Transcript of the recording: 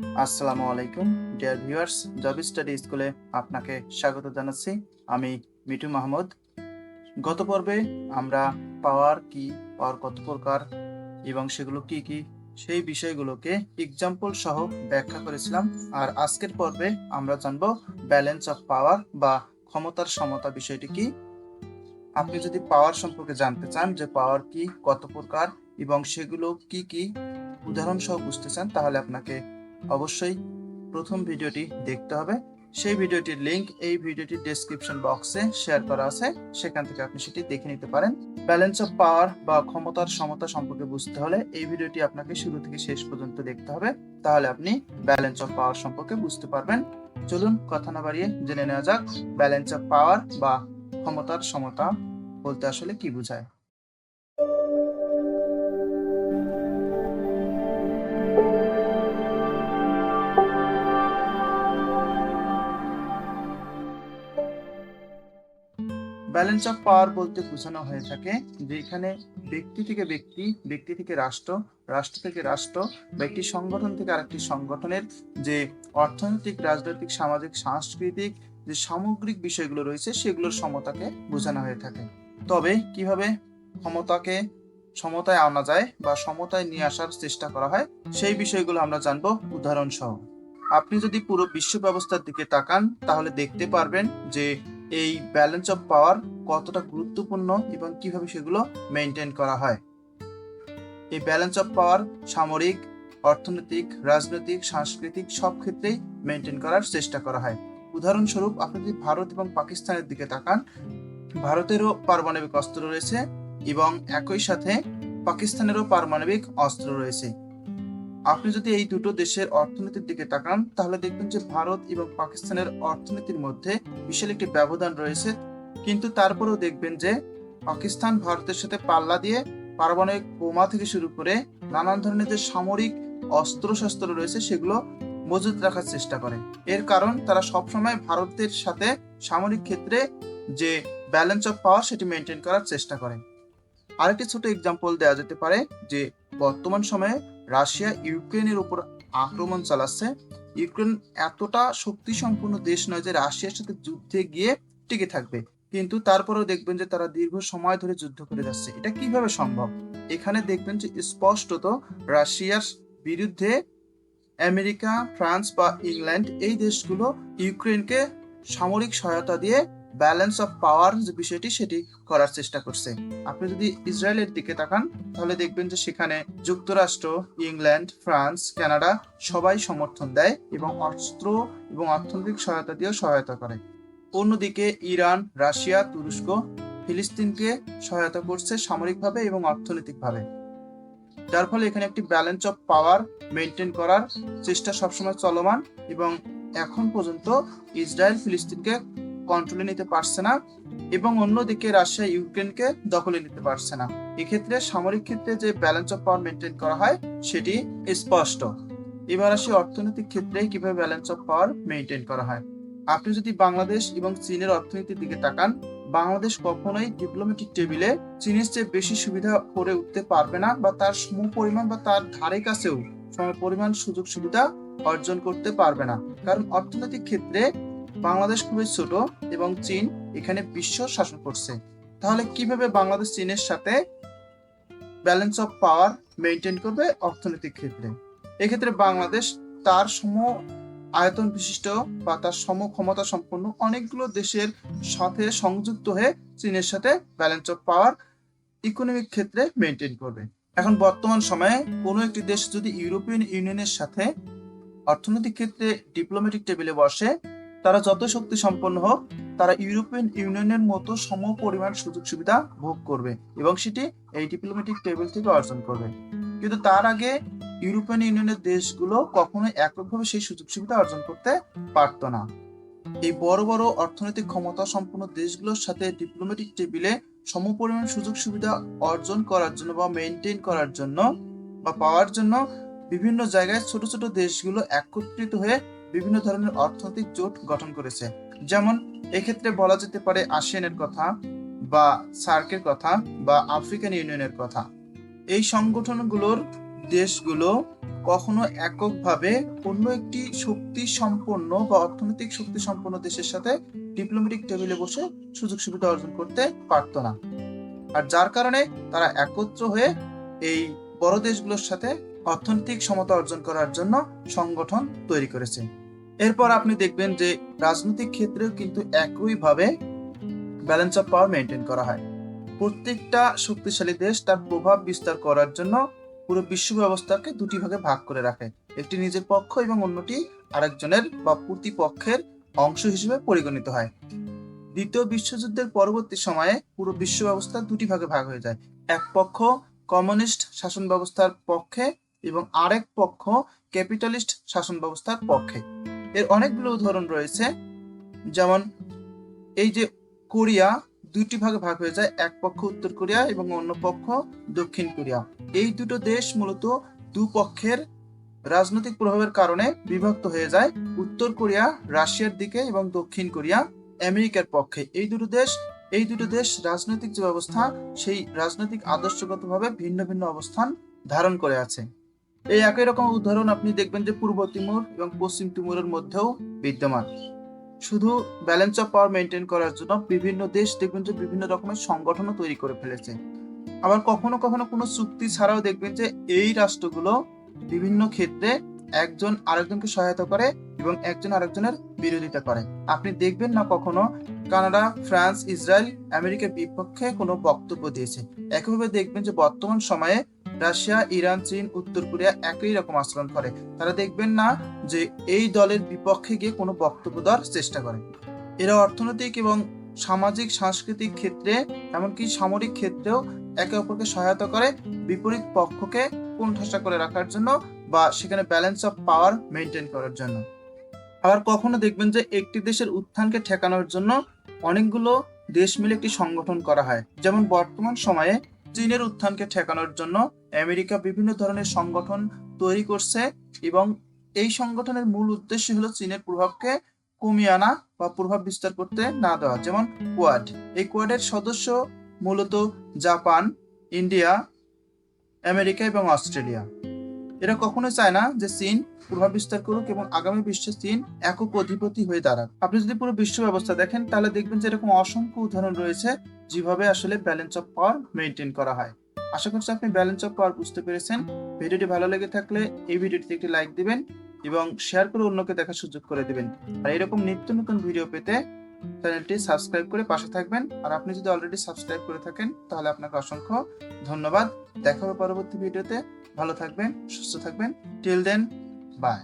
আসসালামু আলাইকুম dear viewers job study স্কুলে আপনাকে স্বাগত জানাচ্ছি। আমি মিঠু মাহমুদ। গত পর্বে আমরা পাওয়ার কি, পাওয়ার কত প্রকার এবং সেগুলো কি কি, সেই বিষয়গুলোকে এক্সাম্পল সহ ব্যাখ্যা করেছিলাম। আর আজকের পর্বে আমরা জানব ব্যালেন্স অফ পাওয়ার বা ক্ষমতার সমতা বিষয়টি কি। আপনি যদি পাওয়ার সম্পর্কে জানতে চান যে পাওয়ার কি, কত প্রকার এবং সেগুলো কি কি, উদাহরণ সহ বুঝতে চান, তাহলে আপনাকে অবশ্যই প্রথম ভিডিওটি দেখতে হবে। সেই ভিডিওটির লিংক এই ভিডিওটির ডেসক্রিপশন বক্সে শেয়ার করা আছে। সেখান থেকে আপনি সেটি দেখে নিতে পারেন। ব্যালেন্স অফ পাওয়ার বা ক্ষমতার সমতা সম্পর্কে বুঝতে হলে এই ভিডিওটি আপনাকে শুরু থেকে শেষ পর্যন্ত দেখতে হবে। তাহলে আপনি ব্যালেন্স অফ পাওয়ার সম্পর্কে বুঝতে পারবেন। চলুন কথা না বাড়িয়ে জেনে নেওয়া যাক। ব্যালেন্স অফ পাওয়ার বা ক্ষমতার সমতা বলতে আসলে কি বোঝায়? ব্যালেন্স অফ পাওয়ার বলতে বোঝানো হয়ে থাকে যে এখানে ব্যক্তি থেকে ব্যক্তি ব্যক্তি থেকে রাষ্ট্র রাষ্ট্র থেকে রাষ্ট্র বা একটি সংগঠন থেকে আরেকটি সংগঠনের যে অর্থনৈতিক, রাজনৈতিক, সামাজিক, সাংস্কৃতিক যে সামগ্রিক বিষয়গুলো রয়েছে সেগুলোর সমতাকে বোঝানো হয়ে থাকে। তবে কীভাবে ক্ষমতাকে সমতায় আনা যায় বা সমতায় নিয়ে আসার চেষ্টা করা হয় সেই বিষয়গুলো আমরা জানব উদাহরণ সহ আপনি যদি পুরো বিশ্ব ব্যবস্থার দিকে তাকান তাহলে দেখতে পারবেন যে এই ব্যালেন্স অফ পাওয়ার কতটা গুরুত্বপূর্ণ এবং কীভাবে সেগুলো মেনটেন করা হয়? এই ব্যালেন্স অফ পাওয়ার সামরিক, অর্থনৈতিক, রাজনৈতিক, সাংস্কৃতিক সব ক্ষেত্রেই মেনটেন করার চেষ্টা করা হয়। উদাহরণস্বরূপ আপনি যদি ভারত এবং পাকিস্তানের দিকে তাকান, ভারতেরও পারমাণবিক অস্ত্র রয়েছে এবং একই সাথে পাকিস্তানেরও পারমাণবিক অস্ত্র রয়েছে। আপনি যদি এই দুটো দেশের অর্থনীতির দিকে তাকান, তাহলে দেখবেন যে ভারত এবং পাকিস্তানের অর্থনীতির মধ্যে বিশাল একটি ব্যবধান রয়েছে। কিন্তু তারপরেও দেখবেন যে পাকিস্তান ভারতের সাথে পাল্লা দিয়ে পারমাণবিক বোমা থেকে শুরু করে নানান ধরনের যে সামরিক অস্ত্র শস্ত্র রয়েছে, সেগুলো মজুত রাখার চেষ্টা করে। এর কারণ, তারা সবসময় ভারতের সাথে সামরিক ক্ষেত্রে যে ব্যালেন্স অফ পাওয়ার সেটি মেনটেন করার চেষ্টা করে। আরেকটি ছোট এক্সাম্পল দেওয়া যেতে পারে যে বর্তমান সময়ে রাশিয়া ইউক্রেনের উপর আক্রমণ চালাচ্ছে। ইউক্রেন এতটা শক্তি সম্পন্ন দেশ নয় যে রাশিয়ার সাথে যুদ্ধে গিয়ে টিকে থাকবে। কিন্তু তারপরেও দেখবেন যে তারা দীর্ঘ সময় ধরে যুদ্ধ করে যাচ্ছে। এটা কীভাবে সম্ভব? এখানে দেখবেন যে স্পষ্টত রাশিয়ার বিরুদ্ধে আমেরিকা, ফ্রান্স বা ইংল্যান্ড এই দেশগুলো ইউক্রেনকে সামরিক সহায়তা দিয়ে ব্যালেন্স অফ পাওয়ার যে বিষয়টি সেটি করার চেষ্টা করছে। আপনি যদি ইসরায়েলের দিকে তাকান, তাহলে দেখবেন যে সেখানে যুক্তরাষ্ট্র, ইংল্যান্ড, ফ্রান্স, কানাডা সবাই সমর্থন দেয় এবং অস্ত্র এবং অর্থনৈতিক সহায়তা দিয়েও সহায়তা করে। অন্যদিকে ইরান, রাশিয়া, তুরস্ক ফিলিস্তিনকে সহায়তা করছে সামরিকভাবে এবং অর্থনৈতিকভাবে। যার ফলে এখানে একটি ব্যালেন্স অফ পাওয়ার মেনটেন করার চেষ্টা সবসময় চলমান এবং এখন পর্যন্ত ইসরায়েল ফিলিস্তিনকে কন্ট্রোলে নিতে পারছে না এবং অন্যদিকে রাশিয়া ইউক্রেনকে দখলে নিতে পারছে না। এক্ষেত্রে সামরিক ক্ষেত্রে যে ব্যালেন্স অফ পাওয়ার মেনটেন করা হয়, সেটি স্পষ্ট। এবার আসি অর্থনৈতিক ক্ষেত্রে কীভাবে ব্যালেন্স অফ পাওয়ার মেনটেন করা হয়। আপনি যদি বাংলাদেশ এবং চীনের অর্থনীতির দিকে তাকান, বাংলাদেশ কখনোই ডিপ্লোম্যাটিক টেবিলে চীনের চেয়ে বেশি সুবিধা করে উঠতে পারবে না বা তার সম পরিমাণ বা তার ধারে কাছেও সম পরিমাণ সুযোগ সুবিধা অর্জন করতে পারবে না। কারণ অর্থনৈতিক ক্ষেত্রে বাংলাদেশ খুবই ছোট এবং চীন এখানে বিশ্ব শাসন করছে। তাহলে কীভাবে বাংলাদেশ চীনের সাথে ব্যালেন্স অফ পাওয়ার মেনটেন করবে অর্থনৈতিক ক্ষেত্রে? এক্ষেত্রে বাংলাদেশ তার সম আয়তন বিশিষ্ট বা তার সম ক্ষমতা সম্পন্ন অনেকগুলো দেশের সাথে সংযুক্ত হয়ে চীনের সাথে ব্যালেন্স অফ পাওয়ার ইকোনমিক ক্ষেত্রে মেনটেন করবে। এখন বর্তমান সময়ে কোনো একটি দেশ যদি ইউরোপিয়ান ইউনিয়নের সাথে অর্থনৈতিক ক্ষেত্রে ডিপ্লোম্যাটিক টেবিলে বসে তারা যত শক্তি সম্পন্ন হোক, তারা ইউরোপিয়ান ইউনিয়নের মতো সম পরিমাণ সুযোগ সুবিধা ভোগ করবে এবং সেটি এই ডিপ্লোম্যাটিক টেবিল থেকে অর্জন করবে। কিন্তু তার আগে ইউরোপিয়ান ইউনিয়নের দেশগুলো কখনোই এককভাবে সেই সুযোগ সুবিধা অর্জন করতে পারতো না। এই বড় বড় অর্থনৈতিক ক্ষমতা সম্পন্ন দেশগুলোর সাথে ডিপ্লোম্যাটিক টেবিলে সমপরিমাণ সুযোগ সুবিধা অর্জন করার জন্য বা মেনটেন করার জন্য বা পাওয়ার জন্য বিভিন্ন জায়গায় ছোট ছোট দেশগুলো একত্রিত হয়ে বিভিন্ন ধরনের অর্থনৈতিক জোট গঠন করেছে। যেমন, এক্ষেত্রে বলা যেতে পারে আসিয়ানের কথা বা সার্কের কথা বা আফ্রিকান ইউনিয়নের কথা। এই সংগঠনগুলোর দেশগুলো কখনো এককভাবে অন্য একটি শক্তি সম্পন্ন বা অর্থনৈতিক শক্তি সম্পন্ন দেশের সাথে ডিপ্লোম্যাটিক টেবিলে বসে সুযোগ সুবিধা অর্জন করতে পারতো না। আর যার কারণে তারা একত্র হয়ে এই বড় দেশগুলোর সাথে অর্থনৈতিক সমতা অর্জন করার জন্য সংগঠন তৈরি করেছে। এরপর আপনি দেখবেন যে রাজনৈতিক ক্ষেত্রেও কিন্তু একইভাবে ব্যালেন্স অফ পাওয়ার মেনটেন করা হয়। প্রত্যেকটা শক্তিশালী দেশ তার প্রভাব বিস্তার করার জন্য পুরো বিশ্ব ব্যবস্থাকে দুটি ভাগে ভাগ করে রাখে। একটি নিজের পক্ষ এবং অন্যটি আরেকজনের বা প্রতিপক্ষের অংশ হিসেবে পরিগণিত হয়। দ্বিতীয় বিশ্বযুদ্ধের পরবর্তী সময়ে পুরো বিশ্ব ব্যবস্থা দুটি ভাগে ভাগ হয়ে যায়। এক পক্ষ কমিউনিস্ট শাসন ব্যবস্থার পক্ষে এবং আরেক পক্ষ ক্যাপিটালিস্ট শাসন ব্যবস্থার পক্ষে। এর অনেকগুলো উদাহরণ রয়েছে। যেমন, এই যে কোরিয়া দুটি ভাগে ভাগ হয়ে যায়, এক পক্ষ উত্তর কোরিয়া এবং অন্য পক্ষ দক্ষিণ কোরিয়া। এই দুটো দেশ মূলত দুপক্ষের রাজনৈতিক প্রভাবের কারণে বিভক্ত হয়ে যায়, উত্তর কোরিয়া রাশিয়ার দিকে এবং দক্ষিণ কোরিয়া আমেরিকার পক্ষে। এই দুটো দেশ, এই দুটো দেশ রাজনৈতিক যে ব্যবস্থা, সেই রাজনৈতিক আদর্শগতভাবে ভিন্ন ভিন্ন অবস্থান ধারণ করে আছে। এই একই রকম উদাহরণ আপনি দেখবেন যে পূর্ব তিমুর এবং পশ্চিম তিমুরের মধ্যেও বিদ্যমান। শুধু ব্যালেন্স অফ পাওয়ার মেনটেন করার জন্য বিভিন্ন দেশ দেখবেন যে বিভিন্ন রকমের সংগঠনও তৈরি করে ফেলেছে। আবার কখনো কখনো কোনো চুক্তি ছাড়াও দেখবেন যে এই রাষ্ট্রগুলো বিভিন্ন ক্ষেত্রে একজন আরেকজনকে সহায়তা করে এবং একজন আরেকজনের বিরোধিতা করে। আপনি দেখবেন না কখনো কানাডা, ফ্রান্স, ইসরায়েল, আমেরিকার বিপক্ষে কোনো বক্তব্য দিয়েছে। একইভাবে দেখবেন যে বর্তমান সময়ে রাশিয়া, ইরান, চীন, উত্তর কোরিয়া একই রকম আচরণ করে। তারা দেখবেন না যে এই দলের বিপক্ষে গিয়ে কোনো বক্তব্য দেওয়ার চেষ্টা করে। এরা অর্থনৈতিক এবং সামাজিক, সাংস্কৃতিক ক্ষেত্রে, এমনকি সামরিক ক্ষেত্রেও একে অপরকে সহায়তা করে, বিপরীত পক্ষকে কোণঠাসা করে রাখার জন্য বা সেখানে ব্যালেন্স অফ পাওয়ার মেনটেন করার জন্য। আবার কখনো দেখবেন যে একটি দেশের উত্থানকে ঠেকানোর জন্য অনেকগুলো দেশ মিলে একটি সংগঠন করা হয়। যেমন বর্তমান সময়ে চীনের উত্থানকে ঠেকানোর জন্য আমেরিকা বিভিন্ন ধরনের সংগঠন তৈরি করছে এবং এই সংগঠনের মূল উদ্দেশ্য হলো চীনের প্রভাবকে কমিয়ে আনা বা প্রভাব বিস্তার করতে না দেওয়া, যেমন কোয়াড। এই কোয়াডের সদস্য মূলত জাপান, ইন্ডিয়া, আমেরিকা এবং অস্ট্রেলিয়া। এরা কখনোই চায় না যে চীন প্রভাব বিস্তার করুক এবং আগামী বিশ্বে চীন একক অধিপতি হয়ে দাঁড়াক। আপনি যদি পুরো বিশ্ব ব্যবস্থা দেখেন, তাহলে দেখবেন যে এরকম অসংখ্য উদাহরণ রয়েছে যেভাবে আসলে ব্যালেন্স অফ পাওয়ার মেনটেন করা হয়। আশা করছি আপনি ব্যালেন্স অফ পাওয়ার বুঝতে পেরেছেন। ভিডিওটি ভালো লেগে থাকলে এই ভিডিওটিতে একটি লাইক দিবেন এবং শেয়ার করে অন্যকে দেখার সুযোগ করে দিবেন। আর এরকম নিত্য নতুন ভিডিও পেতে চ্যানেলটি সাবস্ক্রাইব করে পাশে থাকবেন। আর আপনি যদি অলরেডি সাবস্ক্রাইব করে থাকেন, তাহলে আপনাকে অসংখ্য ধন্যবাদ। দেখা হবে পরবর্তী ভিডিওতে ভালো থাকবেন, সুস্থ থাকবেন। Till then by